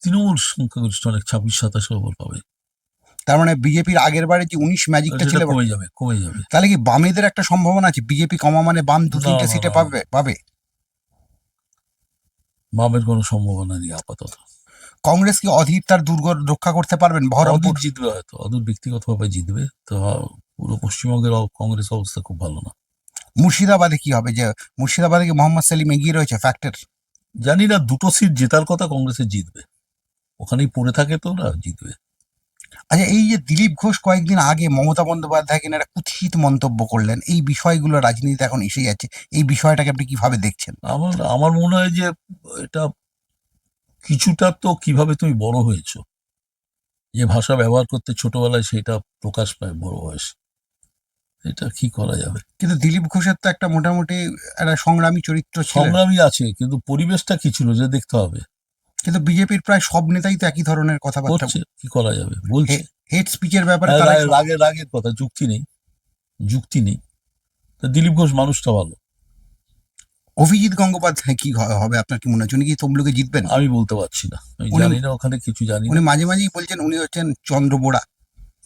তৃণমূল সংখ্যাগরিষ্ঠ অনেক ছাব্বিশ সাতাশ ওপর পাবে। তার মানে বিজেপির আগের বারে যে উনিশ ম্যাজিকটা ছিল কমে যাবে কমে যাবে। তাহলে কি বামেদের একটা সম্ভাবনা আছে? বিজেপি কমা মানে বাম দু তিনটে সিটে পাবে পাবে? বামের কোনো সম্ভাবনা নেই আপাতত। কংগ্রেস কি অধীর তার দুর্গ রক্ষা করতে পারবেন? বহরমপুর? জিতবে হয়তো অদূর ব্যক্তিগতভাবে জিতবে। তো পুরো পশ্চিমবঙ্গের কংগ্রেস অবস্থা খুব ভালো না। মুর্শিদাবাদে কি হবে? যে মুর্শিদাবাদে কি মোহাম্মদ সেলিম এগিয়ে রয়েছে ফ্যাক্টর জানি না, দুটো সিট জেতার কথা কংগ্রেসে জিতবে। ওখানেই পড়ে থাকে তো ওরা, জিতবে। আচ্ছা এই যে দিলীপ ঘোষ কয়েকদিন আগে মমতা বন্দ্যোপাধ্যায়কে একটা কুৎসিত মন্তব্য করলেন, এই বিষয়গুলো রাজনীতিতে এখন এসে যাচ্ছে। এই বিষয়টাকে আপনি কীভাবে দেখছেন? আমার আমার মনে হয় যে এটা কিছুটা তো কীভাবে তুমি বড় হয়েছো। যে ভাষা ব্যবহার করতে ছোটবেলায় সেটা প্রকাশ পায় বড় বয়স। এটা কি করা যাবে? কিন্তু দিলীপ ঘোষের তো একটা মোটামুটি একটা সংগ্রামী চরিত্র সংগ্রামী আছে কিন্তু পরিবেশটা কি ছিল যে দেখতে হবে? কিন্তু বিজেপির প্রায় সব নেতাই তো একই ধরনের কথাবার্তা করছে কি করা যাবে? বলছে। হেড স্পিচের ব্যাপারে হ্যাঁ, রাগের রাগের কথা যুক্তি নেই। যুক্তি নেই। তা দিলীপ ঘোষ মানুষটা ভালো। অভিজিৎ গঙ্গোপাধ্যায় কি হবে? আপনার কি মনে হচ্ছে উনি কি তমলুকে জিতবেন? আমি বলতে পারছি না। জানি না ওখানে কিছু জানি উনি মাঝে মাঝেই বলছেন উনি হচ্ছেন চন্দ্রবোড়া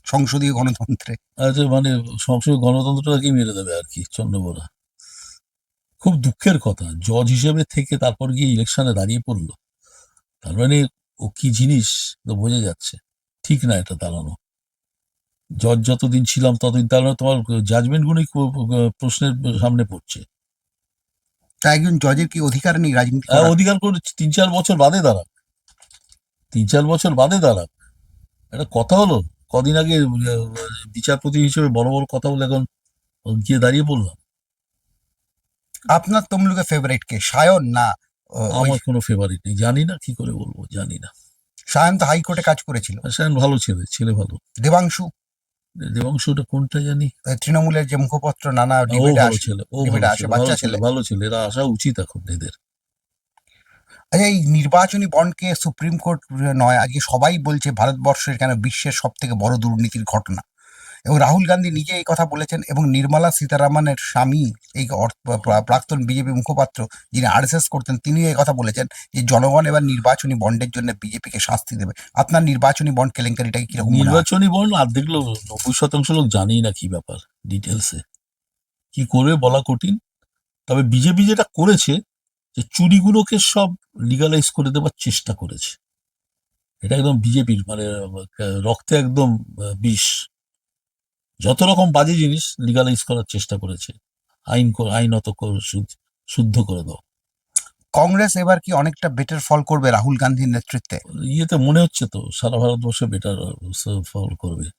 সংসদীয় গণতন্ত্রে। আচ্ছা মানে সংসদ গণতন্ত্রটাকেই মেরে দেবে আর কি চন্দ্রবোরা খুব দুঃখের কথা। জজ হিসেবে থেকে তারপর গিয়ে ইলেকশনে দাঁড়িয়ে পড়ল। তার মানে ও কি জিনিস তো বোঝা যাচ্ছে। ঠিক না এটা দাঁড়ানো। জজ যতদিন ছিলাম ততদিন তার মানে তোমার জাজমেন্ট গুলোই প্রশ্নের সামনে পড়ছে। তা একজন জজের কি অধিকার নেই রাজনীতি হ্যাঁ, অধিকার করে তিন চার বছর বাদে দাঁড়াক। তিন চার বছর বাদে দাঁড়াক। একটা কথা হলো কদিন আগে বিচারপতি হিসেবে বড় বড় কথা বলে এখন গিয়ে দাঁড়িয়ে পড়লাম। আপনার তমলুকে ফেভারিট কে সায়ন না আমার কোনো ফেভারিট নেই জানি না কি করে বলব জানি না। সায়ন তো হাইকোর্টে কাজ করেছিল। সায়ন ভালো ছেলে ছেলে ভালো। দেবাংশু? দেবাংশুটা কোনটা জানি? তৃণমূলের যে মুখপত্র নানা ছেলে ও আসে, বাচ্চা ছেলে। ভালো ছেলে এরা আসা উচিত এখন এদের। আচ্ছা এই নির্বাচনী বন্ডকে সুপ্রিম কোর্ট নয়, আজকে সবাই বলছে ভারতবর্ষের কেন বিশ্বের সব থেকে বড় দুর্নীতির ঘটনা। এবং রাহুল গান্ধী নিজে এই কথা বলেছেন এবং নির্মলা সীতারামনের স্বামী, এই প্রাক্তন বিজেপি মুখপাত্র যিনি আরএসএস করতেন, তিনি এই কথা বলেছেন যে জনগণ এবার নির্বাচনী বন্ডের জন্য বিজেপিকে শাস্তি দেবে। আপনার নির্বাচনী বন্ড কেলেঙ্কারিটাকে কীরকম? নির্বাচনী বন্ড অর্ধেক লোক নব্বই শতাংশ লোক জানেই না কি ব্যাপার ডিটেলসে কি করবে বলা কঠিন? তবে বিজেপি যেটা করেছে যে চুরিগুলোকে সব লিগালাইজ করে দেওয়ার চেষ্টা করেছে। এটা একদম বিজেপির মানে রক্তে একদম বিষ। যত রকম বাজে জিনিস লিগালাইজ করার চেষ্টা করেছে আইন আইনত শুদ্ধ- শুদ্ধ করে দাও। কংগ্রেস এবার কি অনেকটা বেটার ফল করবে রাহুল গান্ধীর নেতৃত্বে? ইয়েতে মনে হচ্ছে তো সারা ভারতবর্ষে বেটার ফল করবে।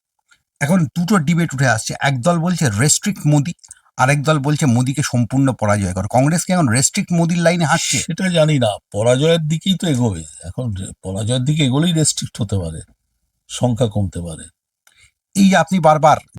এখন দুটো ডিবেট উঠে আসছে। একদল বলছে রেস্ট্রিক্ট মোদি আরেক দল বলছে মোদীকে সম্পূর্ণ পরাজয় করো। কংগ্রেস কি এখন রেস্ট্রিক্ট মোদীর লাইনে হাঁটছে? সেটা জানি না। পরাজয়ের দিকেই তো এগোবে। এখন পরাজয়ের দিকে এগোলেই রেস্ট্রিক্ট হতে পারে। সংখ্যা কমতে পারে। এই যে আপনি বারবার